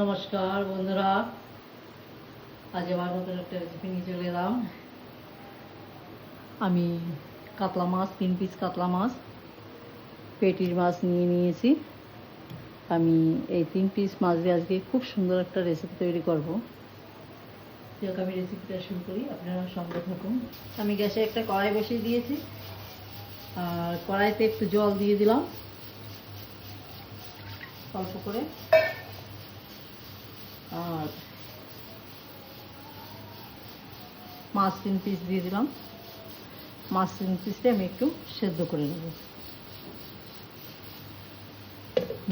নমস্কার, বন্ধুরা। আজ আমার নতুন একটা রেসিপি নিয়ে চলে এলাম। আমি কাতলা মাছ, তিন পিস কাতলা মাছ, পেটির মাছ নিয়ে নিয়েছি। আমি এই তিন পিস মাছ দিয়ে আজকে খুব সুন্দর একটা রেসিপি তৈরি করব। যাক, আমি রেসিপিটা শুরু করি। আপনারা সঙ্গে থাকুন। আমি গ্যাসে একটা কড়াই বসিয়ে দিয়েছি। আর কড়াইতে একটু জল দিয়ে দিলাম। অল্প করে আর মাছ তিন পিস দিয়ে দিলাম। মাছ তিন পিসটা আমি একটু সেদ্ধ করে নেব।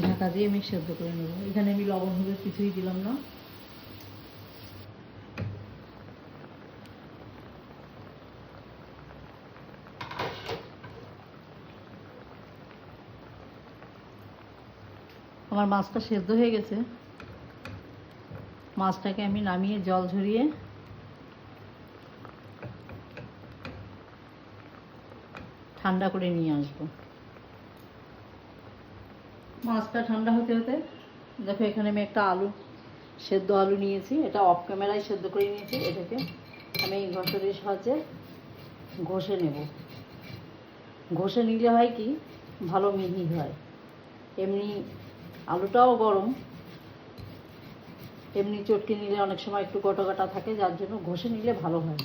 ঢাকা দিয়ে আমি সেদ্ধ করে নেব। এখানে আমি লবণ, হলুদ কিছুই দিলাম না। আমার মাছটা সেদ্ধ হয়ে গেছে। মাছটাকে আমি নামিয়ে জল ঝরিয়ে ঠান্ডা করে নিয়ে আসব। মাছটা ঠান্ডা হতে হতে, দেখো এখানে আমি একটা আলু, সেদ্ধ আলু নিয়েছি, এটা অফ ক্যামেরায় সেদ্ধ করে নিয়েছি, এটাকে আমি এই সাহায্যে ঘষে নেব। ঘষে নিলে হয় কি, ভালো মিহি হয়। এমনি আলুটাও গরম এমনি চটকে নিলে অনেক সময় একটু গোটা গোটা থাকে, যার জন্য ঘষে নিলে ভালো হয়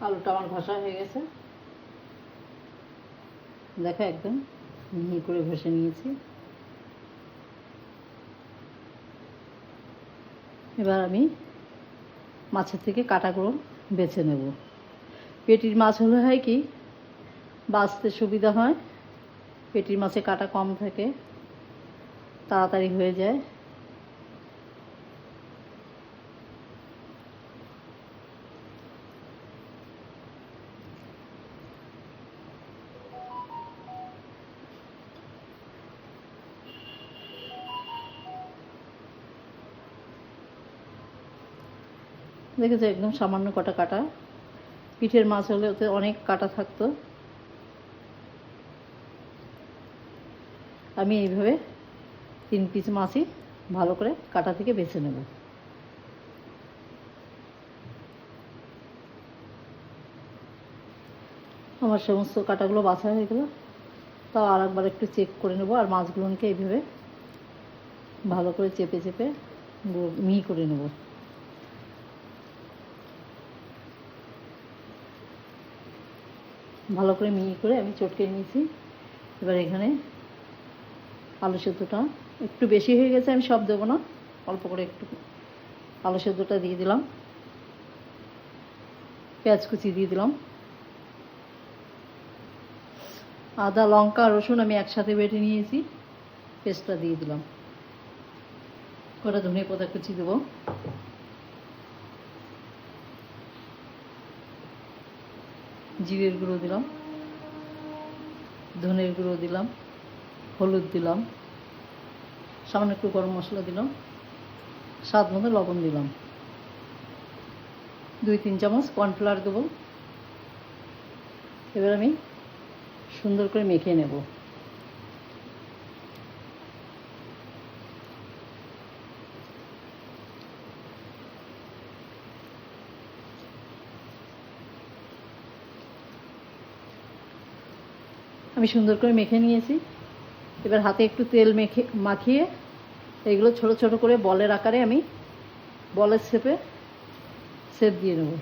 আলুটা আমার ঘষা হয়ে গেছে। দেখো একদম, মিহি করে ঘষে নিয়েছি। এবার আমি মাছের থেকে কাটাগুলো বেছে নেব। পেটির মাছ হলে হয় কি, বাঁচতে সুবিধা হয় পেটির মাছে কাটা কম থাকে, তাড়াতাড়ি হয়ে যায়। দেখেছ, একদম সামান্য কটা কাটা। পিঠের মাছ হলে ওতে অনেক কাটা থাকতো। আমি এইভাবে তিন পিস মাছই ভালো করে কাটা থেকে বেছে নেব। আমার সমস্ত কাটাগুলো বাছা হয়ে গেল। তাও আর একবার একটু চেক করে নেব আর মাছগুলোকে এইভাবে ভালো করে চেপে চেপে মিহি করে নেব। ভালো করে মিহি করে আমি চটকে নিয়েছি। এবার এখানে আলু সেদ্ধটা একটু বেশি হয়ে গেছে, আমি সব দেবো না। অল্প করে একটু আলু সেদ্ধটা দিয়ে দিলাম। পেঁয়াজ কুচি দিয়ে দিলাম। আদা, লঙ্কা, রসুন আমি একসাথে বেটে নিয়েছি, পেস্টটা দিয়ে দিলাম। কটা ধনে পাতা কুচি দেবো। জিরের গুঁড়ো দিলাম। ধনের গুঁড়ো দিলাম। হলুদ দিলাম, সামান্য একটু গরম মশলা দিলাম, স্বাদ মতো লবণ দিলাম। দুই, তিন চামচ কর্নফ্লাওয়ার দেবো। এবার আমি সুন্দর করে মেখে নেব। আমি সুন্দর করে মেখে নিয়েছি। এবার হাতে একটু তেল মেখে মাখিয়ে এগুলো ছোট ছোট করে বলের আকারে আমি বলের শেপে শেপ দিয়ে নেব।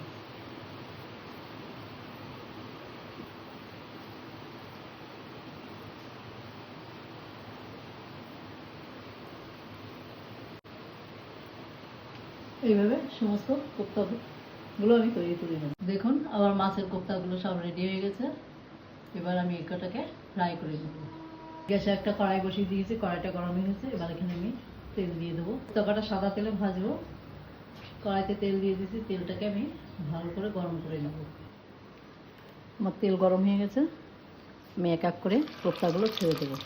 এইভাবে সমস্ত কোপ্তাগুলো আমি তৈরি করে নেব। দেখুন, আমার মাছের কোপ্তাগুলো সব রেডি হয়ে গেছে। এবার আমি এটাকে ফ্রাই করে নেব। গ্যাসে একটা কড়াই বসিয়ে দিয়েছি, কড়াইটা গরম হয়ে গেছে, এবার এখানে আমি তেল দিয়ে দেবো। তরকাটা সাদা তেলে ভাজবো। কড়াইতে তেল দিয়ে দিয়েছি, তেলটাকে আমি ভালো করে গরম করে নেব। আমার তেল গরম হয়ে গেছে, আমি এক এক করে কোপ্তাগুলো ছেড়ে দেবো।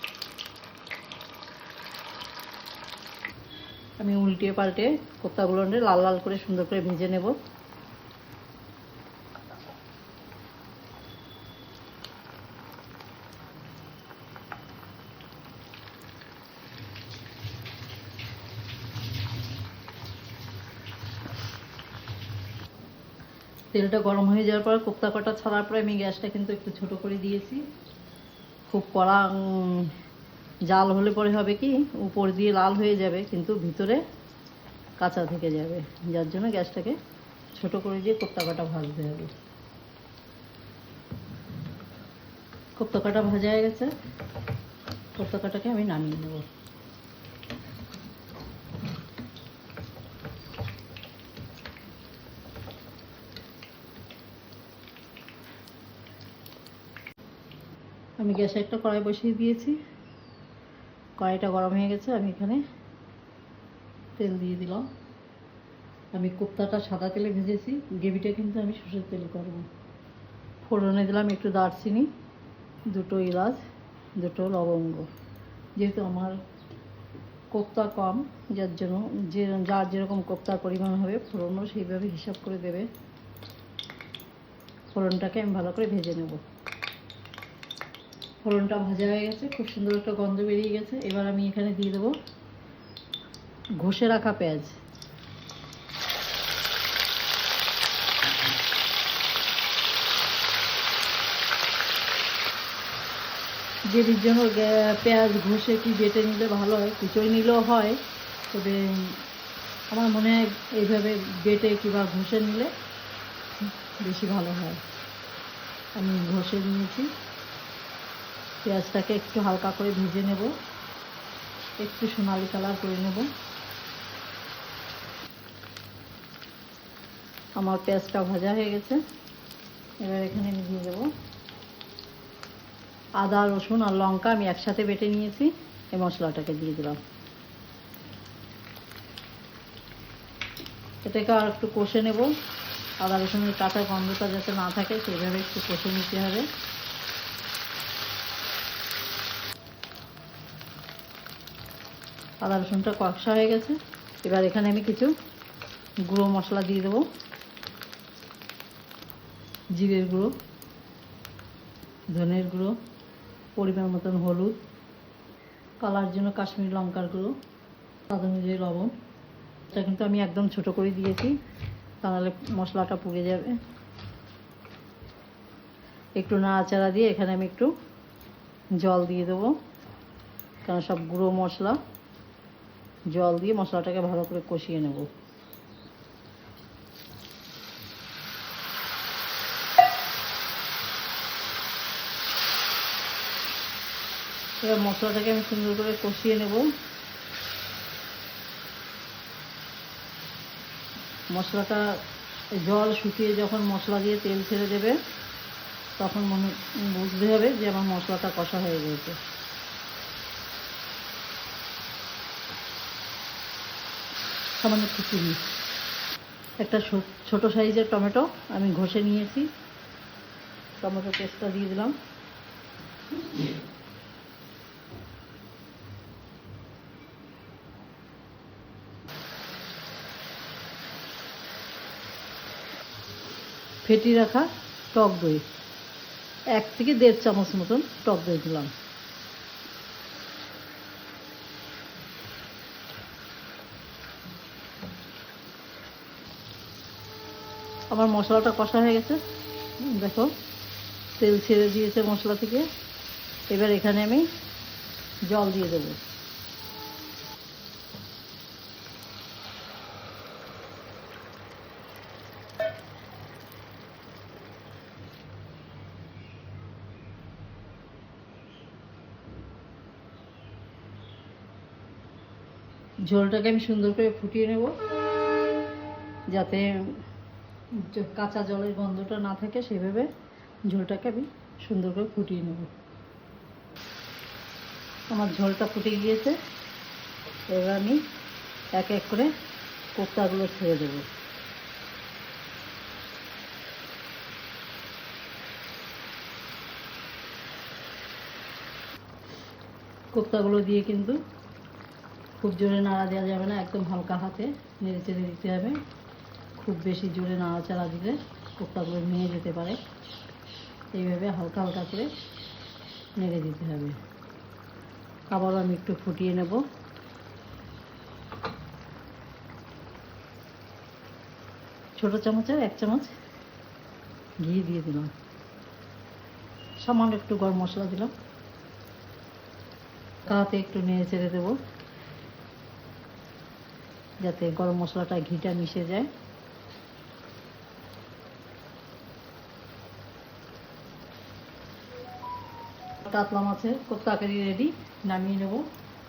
আমি উল্টে পাল্টে কোপ্তাগুলো লাল লাল করে সুন্দর করে ভেজে নেব। তেলটা গরম হয়ে যাওয়ার পর কোপ্তা কটা ছাড়ার পরে আমি গ্যাসটা কিন্তু একটু ছোট করে দিয়েছি। খুব কড়া জাল হলে পরে হবে কি, উপর দিয়ে লাল হয়ে যাবে, কিন্তু ভিতরে কাঁচা থেকে যাবে। যার জন্য গ্যাসটাকে ছোট করে দিয়ে কোপ্তা কটা ভাজতে হবে। কোপ্তা কটা ভাজা হয়ে গেছে। কোপ্তা কটাকে আমি নামিয়ে নেব। আমি গ্যাসে একটা কড়াই বসিয়ে দিয়েছি। কড়াইটা গরম হয়ে গেছে, আমি এখানে তেল দিয়ে দিলাম। আমি কোপ্তাটা সাদা তেলে ভেজেছি, গ্রেভিটা কিন্তু আমি সর্ষের তেলে করব। ফোড়নে দিলাম একটু দারচিনি, দুটো এলাচ, দুটো লবঙ্গ। যেহেতু আমার কোপ্তা কম, যার জন্য যে, যার যেরকম কোপ্তার পরিমাণ হবে, ফোড়নও সেইভাবে হিসাব করে দেবে। ফোড়নটাকে আমি ভালো করে ভেজে নেব। ফোড়নটা ভাজা হয়ে গেছে, খুব সুন্দর একটা গন্ধ বেরিয়ে গেছে। এবার আমি এখানে দিয়ে দেবো ঘষে রাখা পেঁয়াজ। যেটির জন্য পেঁয়াজ ঘষে কি বেটে নিলে ভালো হয়, কুচোয় নিলেও হয়, তবে আমার মনে হয় এইভাবে বেটে কিংবা ঘষে নিলে বেশি ভালো হয়। আমি ঘষে নিয়েছি। পেঁয়াজটাকে একটু হালকা করে ভেজে নেব। একটু সোনালি কালার করে নেব। আমার পেঁয়াজটা ভাজা হয়ে গেছে। এবার এখানে আমি দিয়ে দেবো আদা, রসুন আর লঙ্কা আমি একসাথে বেটে নিয়েছি। এই মশলাটাকে দিয়ে দিলাম। এটাকে আর একটু কষে নেব। আদা, রসুনের কাঁচা গন্ধটা যাতে না থাকে, সেইভাবে একটু কষে নিতে হবে। আদা রসুনটা কষা হয়ে গেছে। এবার এখানে আমি কিছু গুঁড়ো মশলা দিয়ে দেবো। জিরের গুঁড়ো, ধনের গুঁড়ো, পরিমাণ মতন হলুদ, কালার জন্য কাশ্মীর লঙ্কার গুঁড়ো, স্বাদ অনুযায়ী লবণ। এটা কিন্তু আমি একদম ছোট করে দিয়েছি তাহলে মশলাটা পুড়ে যাবে। একটু নাড়াচাড়া দিয়ে এখানে আমি একটু জল দিয়ে দেবো। কারণ সব গুঁড়ো মশলা জল দিয়ে মশলাটাকে ভালো করে কষিয়ে নেব। এবার মশলাটাকে আমি সুন্দর করে কষিয়ে নেব। মশলাটা, জল শুকিয়ে যখন মশলা দিয়ে তেল ছেড়ে দেবে, তখন মনে, বুঝতে হবে যে আমার মশলাটা কষা হয়ে গেছে। সামান্য চিনি একটা ছোট সাইজের টমেটো আমি ঘষে নিয়েছি। টমেটো পেস্টটা দিয়ে দিলাম। ফেটিয়ে রাখা টক দই। এক থেকে দেড় চামচ মতন টক দই দিলাম। আমার মশলাটা কষা হয়ে গেছে। দেখো, তেল ছেড়ে দিয়েছে মশলা থেকে। এবার এখানে আমি জল দিয়ে দেবো। ঝোলটাকে আমি সুন্দর করে ফুটিয়ে নেব, যাতে কাঁচা জলের গন্ধটা না থাকে সেভাবে ঝোলটাকে আমি সুন্দর করে ফুটিয়ে নেব। আমার ঝোলটা ফুটে গিয়েছে। এবার আমি এক এক করে কোপ্তাগুলো ছেড়ে দেবো। কোপ্তাগুলো দিয়ে কিন্তু খুব জোরে নাড়া দেওয়া যাবে না, একদম হালকা হাতে নেড়ে চেড়ে দিতে হবে। খুব বেশি জোরে নাড়াচাড়া দিলে কোপ্তাগুলো ভেঙে যেতে পারে। এইভাবে হালকা হালকা করে নেড়ে দিতে হবে। আবারও আমি একটু ফুটিয়ে নেব। ছোটো চামচের এক চামচ ঘি দিয়ে দিলাম। সামান্য একটু গরম মশলা দিলাম। কাতে একটু নেড়ে ছেড়ে দেবো। যাতে গরম মশলাটা ঘিটা মিশে যায়। কাতলা মাছের তরকারি রেডি নামিয়ে নেব।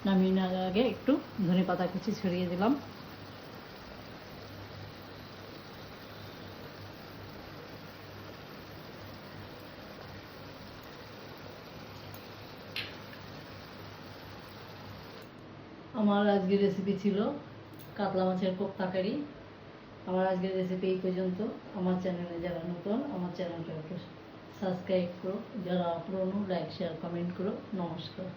নামিয়ে নেওয়ার আগে একটু ধনে পাতা কুচি ছড়িয়ে দিলাম। আমার আজকের রেসিপি ছিল কাতলা মাছের কোপ্তাকারি আমার আজকের রেসিপি এই পর্যন্ত। আমার চ্যানেলে যারা নতুন, আমার চ্যানেলটা সাবস্ক্রাইব করো যারা পুরনো লাইক শেয়ার কমেন্ট করো নমস্কার।